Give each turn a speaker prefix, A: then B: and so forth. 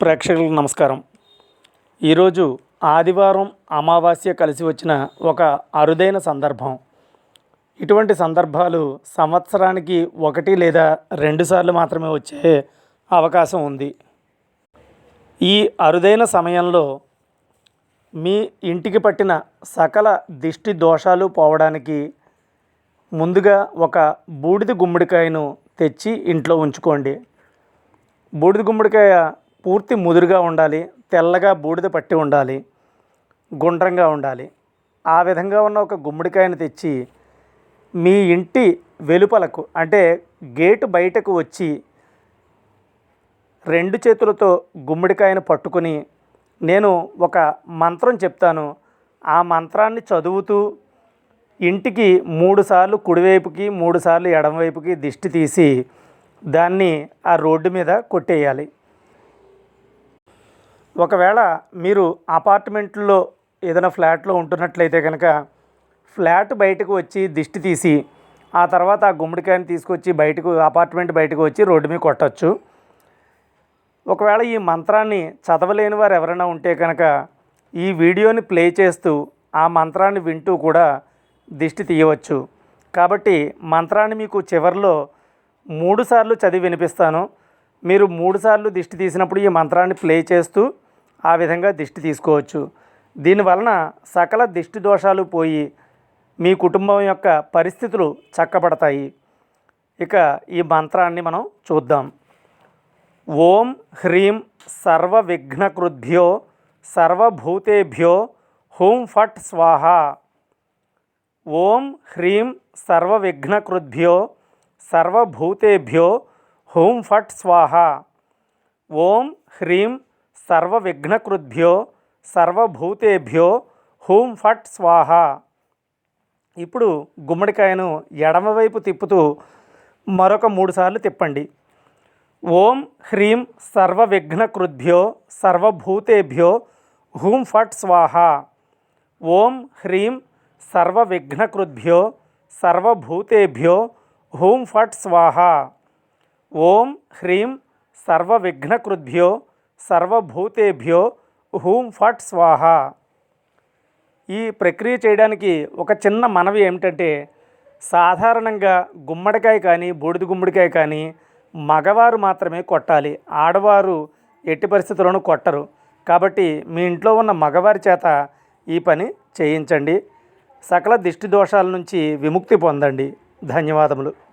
A: ప్రేక్షకులకు నమస్కారం. ఈరోజు ఆదివారం అమావాస్య కలిసి వచ్చిన ఒక అరుదైన సందర్భం. ఇటువంటి సందర్భాలు సంవత్సరానికి ఒకటి లేదా రెండుసార్లు మాత్రమే వచ్చే అవకాశం ఉంది. ఈ అరుదైన సమయంలో మీ ఇంటికి పట్టిన సకల దిష్టి దోషాలు పోవడానికి ముందుగా ఒక బూడిద గుమ్మడికాయను తెచ్చి ఇంట్లో ఉంచుకోండి. బూడిద గుమ్మడికాయ పూర్తి ముదురుగా ఉండాలి తెల్లగా బూడిద పట్టి ఉండాలి గుండ్రంగా ఉండాలి. ఆ విధంగా ఉన్న ఒక గుమ్మడికాయను తెచ్చి మీ ఇంటి వెలుపలకు అంటే గేటు బయటకు వచ్చి రెండు చేతులతో గుమ్మడికాయను పట్టుకుని నేను ఒక మంత్రం చెప్తాను. ఆ మంత్రాన్ని చదువుతూ ఇంటికి మూడుసార్లు కుడివైపుకి మూడు సార్లు ఎడమవైపుకి దిష్టి తీసి దాన్ని ఆ రోడ్డు మీద కొట్టేయాలి. ఒకవేళ మీరు అపార్ట్మెంట్లో ఏదైనా ఫ్లాట్లో ఉంటున్నట్లయితే కనుక ఫ్లాట్ బయటకు వచ్చి దిష్టి తీసి ఆ తర్వాత ఆ గుమ్మడికాయని తీసుకొచ్చి బయటకు అపార్ట్మెంట్ బయటకు వచ్చి రోడ్డు మీద కొట్టచ్చు. ఒకవేళ ఈ మంత్రాన్ని చదవలేని వారు ఎవరైనా ఉంటే కనుక ఈ వీడియోని ప్లే చేస్తూ ఆ మంత్రాన్ని వింటూ కూడా దిష్టి తీయవచ్చు. కాబట్టి మంత్రాన్ని మీకు చివరిలో మూడుసార్లు చదివి వినిపిస్తాను. మీరు మూడుసార్లు దిష్టి తీసినప్పుడు ఈ మంత్రాన్ని ప్లే చేస్తూ ఆ విధంగా దిష్టి తీసుకోవచ్చు. దీనివలన సకల దిష్టి దోషాలు పోయి మీ కుటుంబం యొక్క పరిస్థితులు చక్కబడతాయి. ఇక ఈ మంత్రాన్ని మనం చూద్దాం. ఓం హ్రీం సర్వ విఘ్నకృద్భ్యో సర్వభూతేభ్యో హూం ఫట్ స్వాహ. ఓం హ్రీం సర్వ విఘ్నకృద్భ్యో సర్వభూతేభ్యో హూం ఫట్ స్వాహ. ఓం హ్రీం సర్వ విఘ్నకృద్భ్యో సర్వభూతేభ్యో హూం ఫట్ స్వాహ. ఇప్పుడు గుమ్మడికాయను ఎడమవైపు తిప్పుతూ మరొక మూడుసార్లు తిప్పండి. ఓం హ్రీం సర్వవిఘ్నకృద్భ్యో సర్వభూతేభ్యో హూం ఫట్ స్వాహ. ఓం హ్రీం సర్వవిఘ్నకృద్భ్యో సర్వభూతేభ్యో హూం ఫట్ స్వాహ. ఓం హ్రీం సర్వవిఘ్నకృద్భ్యో సర్వభూతేభ్యో హూం ఫట్ స్వాహ. ఈ ప్రక్రియ చేయడానికి ఒక చిన్న మనవి ఏమిటంటే సాధారణంగా గుమ్మడికాయ కానీ బూడిద గుమ్మడికాయ కానీ మగవారు మాత్రమే కొట్టాలి. ఆడవారు ఎట్టి పరిస్థితుల్లోనూ కొట్టరు. కాబట్టి మీ ఇంట్లో ఉన్న మగవారి చేత ఈ పని చేయించండి. సకల దిష్టి దోషాల నుంచి విముక్తి పొందండి. ధన్యవాదములు.